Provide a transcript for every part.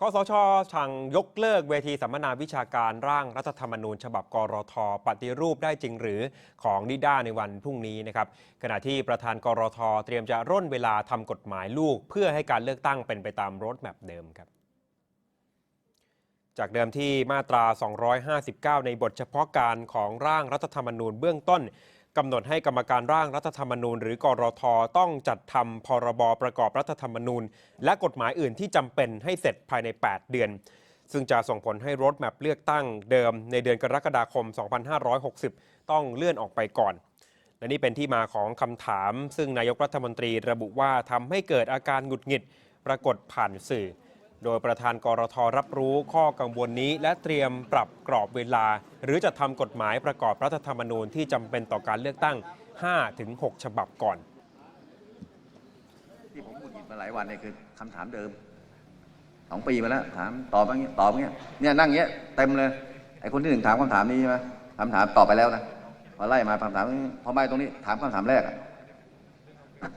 คอสชสั่งยกเลิกเวทีสัมมนาวิชาการร่างรัฐธรรมนูญ ฉบับกรท ปฏิรูปได้จริงหรือของนิด้าในวันพรุ่งนี้นะครับขณะที่ประธานกรท เตรียมจะร่นเวลาทำกฎหมายลูก เพื่อให้การเลือกตั้งเป็นไปตามรถแมพเดิมครับ จากเดิมที่มาตรา 259 ในบทเฉพาะการของร่างรัฐธรรมนูญเบื้องต้น กำหนดให้กรรมการร่างรัฐธรรมนูญ หรือกรทต้องจัดทำพรบประกอบรัฐธรรมนูญ และกฎหมายอื่นที่จำเป็นให้เสร็จภายใน 8 เดือน ซึ่งจะส่งผลให้รถแมพเลือกตั้งเดิมในเดือนกรกฎาคม 2560 ต้องเลื่อนออกไปก่อน และนี่เป็นที่มาของคำถาม ซึ่งนายกรัฐมนตรีระบุว่าทำให้เกิดอาการหงุดหงิดปรากฏผ่านสื่อ โดยประธานกรทรับรู้ข้อกังวลนี้ และเตรียมปรับกรอบเวลา หรือจะทำกฎหมายประกอบรัฐธรรมนูญที่จำเป็นต่อการเลือกตั้ง 5-6 ฉบับก่อน ที่ผมพูดมาหลายวันเนี่ยคือคำถามเดิมสองปีมาแล้วถามตอบอย่างเงี้ยตอบอย่างเงี้ยเนี่ยนั่งเงี้ยเต็มเลยไอ้คนที่หนึ่งถามคำถามนี้ใช่ไหมคำถามตอบไปแล้วนะพอไล่มาคำถามพอไม่ตรงนี้ถามคำถามแรกอะ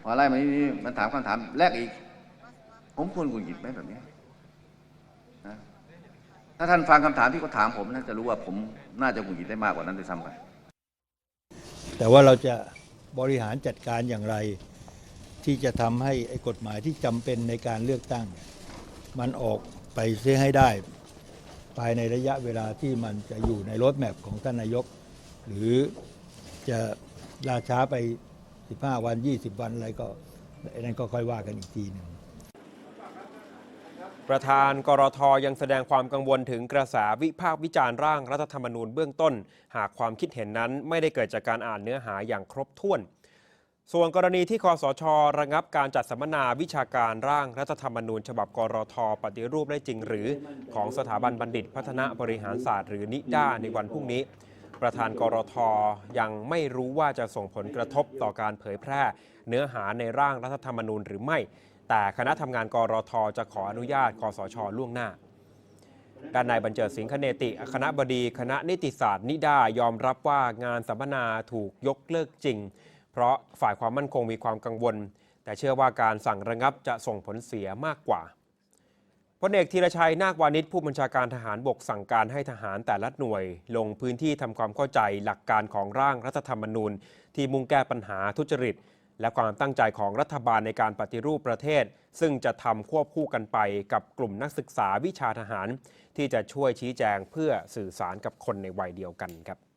พอไล่มานี่มันถามคำถามแรกอีก ผมควรหงุดหงิดไหมแบบนี้ นะถ้าท่านฟังคำถามที่เขาถามผมน่าจะรู้ว่าผมน่าจะหงุดหงิดได้มากกว่านั้นด้วยซ้ำไปแต่ว่าเราจะบริหารจัดการอย่างไร ที่จะทำให้ไอ้กฎหมายที่จำเป็นในการเลือกตั้ง มันออกไปเสียให้ได้ ภายในระยะเวลาที่มันจะอยู่ในรถแมพของท่านนายก หรือจะล่าช้าไป 15 วัน 20 วันอะไรก็ไอ้นั่นก็ค่อยว่ากันอีกทีหนึ่ง ประธานกรทยังแสดงความกังวลถึงกระแสวิพากษ์วิจารณ์ร่างรัฐธรรมนูญเบื้องต้น หากความคิดเห็นนั้นไม่ได้เกิดจากการอ่านเนื้อหาอย่างครบถ้วน ส่วนกรณีที่คอสชระงับการจัดสัมมนาวิชาการร่างรัฐธรรมนูญ ฉบับกรทปฏิรูปได้จริงหรือของสถาบันบัณฑิตพัฒนาบริหารศาสตร์หรือนิด้าในวันพรุ่งนี้ ประธานกรทยังไม่รู้ว่าจะส่งผลกระทบต่อการเผยแพร่ เนื้อหาในร่างรัฐธรรมนูญหรือไม่ แต่คณะทำงานกรทจะขออนุญาตคอสชล่วงหน้าด้านนายบรรเจิดสิงคเนติคณะบดีคณะนิติศาสตร์นิดายอมรับว่างานสัมมนาถูกยกเลิกจริง เพราะฝ่ายความมั่นคงมีความกังวล แต่เชื่อว่าการสั่งระงับจะส่งผลเสียมากกว่าพลเอกธีรชัยนาควานิชผู้บัญชาการทหารบกสั่งการให้ทหารแต่ละหน่วย ลงพื้นที่ทำความเข้าใจหลักการของร่างรัฐธรรมนูญ ที่มุ่งแก้ปัญหาทุจริต และความตั้งใจของรัฐบาลในการปฏิรูปประเทศ ซึ่งจะทำควบคู่กันไปกับกลุ่มนักศึกษาวิชาทหาร ที่จะช่วยชี้แจงเพื่อสื่อสารกับคนในวัยเดียวกันครับ